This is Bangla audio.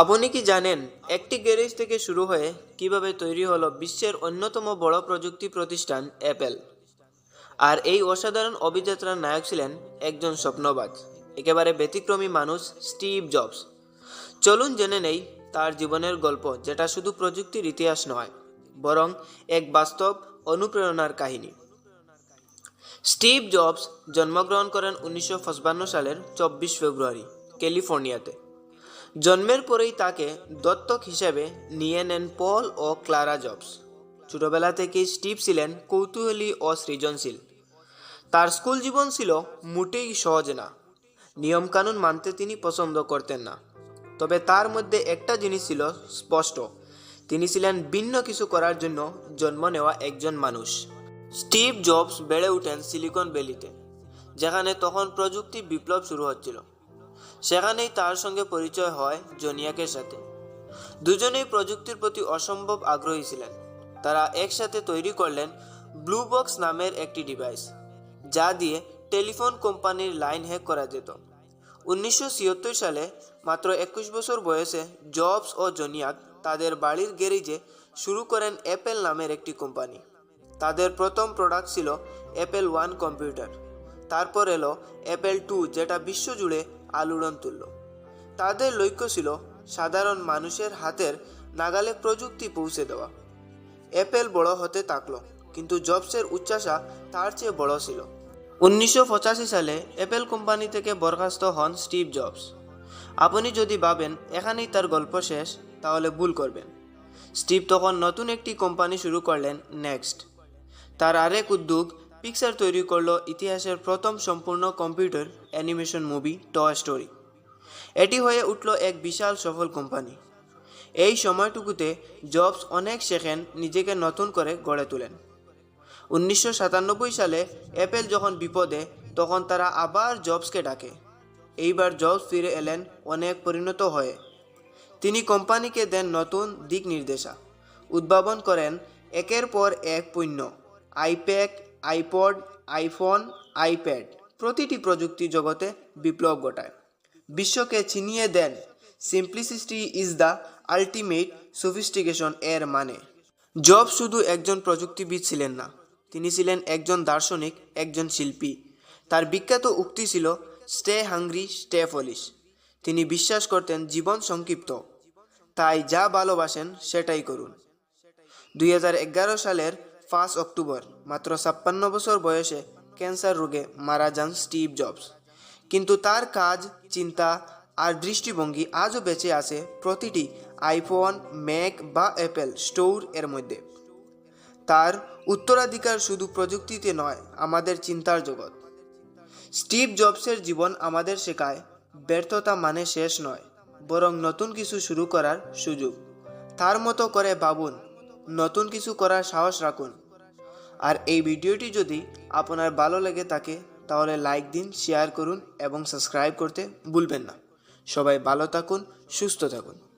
আপনি কি জানেন একটি গ্যারেজ থেকে শুরু হয়ে কীভাবে তৈরি হলো বিশ্বের অন্যতম বড় প্রযুক্তি প্রতিষ্ঠান অ্যাপেল? আর এই অসাধারণ অভিযাত্রার নায়ক ছিলেন একজন স্বপ্নবাজ, একেবারে ব্যতিক্রমী মানুষ স্টিভ জবস। চলুন জেনে নেই তার জীবনের গল্প, যেটা শুধু প্রযুক্তির ইতিহাস নয়, বরং এক বাস্তব অনুপ্রেরণার কাহিনী। স্টিভ জবস জন্মগ্রহণ করেন উনিশশো সালের চব্বিশ ফেব্রুয়ারি, ক্যালিফোর্নিয়াতে। জন্মের পরেই তাকে দত্তক হিসেবে নিয়ে নেন পল ও ক্লারা জবস। ছোটবেলা থেকেই স্টিভ ছিলেন কৌতূহলী ও সৃজনশীল। তার স্কুল জীবন ছিল মোটেই সহজ না। নিয়মকানুন মানতে তিনি পছন্দ করতেন না। তবে তার মধ্যে একটা জিনিস ছিল স্পষ্ট। তিনি ছিলেন ভিন্ন কিছু করার জন্য জন্ম নেওয়া একজন মানুষ। স্টিভ জবস বেড়ে ওঠেন সিলিকন ভ্যালিতে, যেখানে তখন প্রযুক্তি বিপ্লব শুরু হচ্ছিল। সেখানেই তার সঙ্গে পরিচয় হয় জনিয়াকের সাথে। দুজনেই প্রযুক্তির প্রতি অসম্ভব আগ্রহী ছিলেন। তারা একসাথে তৈরি করলেন ব্লু বক্স নামের একটি ডিভাইস, যা দিয়ে টেলিফোন কোম্পানির লাইন হ্যাক করা যেত। উনিশশো ছিয়াত্তর সালে মাত্র একুশ বছর বয়সে জবস ও জনিয়াক তাদের বাড়ির গ্যারেজে শুরু করেন অ্যাপেল নামের একটি কোম্পানি। তাদের প্রথম প্রোডাক্ট ছিল অ্যাপেল ওয়ান কম্পিউটার। তারপর এলো অ্যাপেল টু, যেটা বিশ্বজুড়ে আলোড়ন তুলল। তাদের লক্ষ্য ছিল সাধারণ মানুষের হাতের নাগালে প্রযুক্তি পৌঁছে দেওয়া। অ্যাপেল বড় হতে থাকল, কিন্তু জবসের উচ্চাসা তার চেয়ে বড় ছিল। উনিশশো পঁচাশি সালে অ্যাপেল কোম্পানি থেকে বরখাস্ত হন স্টিভ জবস। আপনি যদি ভাবেন এখানেই তার গল্প শেষ, তাহলে ভুল করবেন। স্টিভ তখন নতুন একটি কোম্পানি শুরু করলেন, নেক্সট। তার আরেক উদ্যোগ পিকচার তৈরি করল ইতিহাসের প্রথম সম্পূর্ণ computer animation movie Toy Story এটি হয়ে উঠল এক বিশাল সফল কোম্পানি এই সময়টুকুতে জবস অনেক শেখেন, নিজেকে নতুন করে গড়ে তোলেন। উনিশশো সাতানব্বই সালে অ্যাপেল যখন বিপদে, তখন তারা আবার জবসকে ডাকে। এইবার জবস ফিরে এলেন, অনেক পরিণত হয়ে। তিনি কোম্পানিকে দেন নতুন দিক নির্দেশা। উদ্ভাবন করেন, একের পর এক পণ্য আইপ্যাক আইপড, আইফোন, আইপ্যাড প্রতিটি প্রযুক্তি জগতে বিপ্লব ঘটায়। বিশ্বকে চিনিয়ে দেন simplicity is the ultimate sophistication এর মানে। জব শুধু একজন প্রযুক্তিবিদ ছিলেন না, তিনি ছিলেন একজন দার্শনিক, একজন শিল্পী। তার বিখ্যাত উক্তি ছিল স্টে হাংরি স্টে ফলিশ তিনি বিশ্বাস করতেন, জীবন সংক্ষিপ্ত। তাই যা ভালোবাসেন, সেটাই করুন। দুই হাজার এগারো সালের পাঁচ অক্টোবর মাত্র ছাপ্পান্ন বছর বয়সে ক্যান্সার রোগে মারা যান স্টিভ জবস কিন্তু তার কাজ, চিন্তা আর দৃষ্টিভঙ্গি আজও বেঁচে আছে প্রতিটি আইফোন ম্যাক বা অ্যাপেল স্টোর এর মধ্যে। তার উত্তরাধিকার শুধু প্রযুক্তিতে নয় আমাদের চিন্তার জগৎ স্টিভ জবসের জীবন আমাদের শেখায় ব্যর্থতা মানে শেষ নয় বরং নতুন কিছু শুরু করার সুযোগ। তার মতো করে ভাবুন নতুন কিছু করার সাহস রাখুন। আর এই ভিডিওটি যদি আপনার ভালো লেগে থাকে, তাহলে লাইক দিন, শেয়ার করুন এবং সাবস্ক্রাইব করতে ভুলবেন না। সবাই ভালো থাকুন, সুস্থ থাকুন।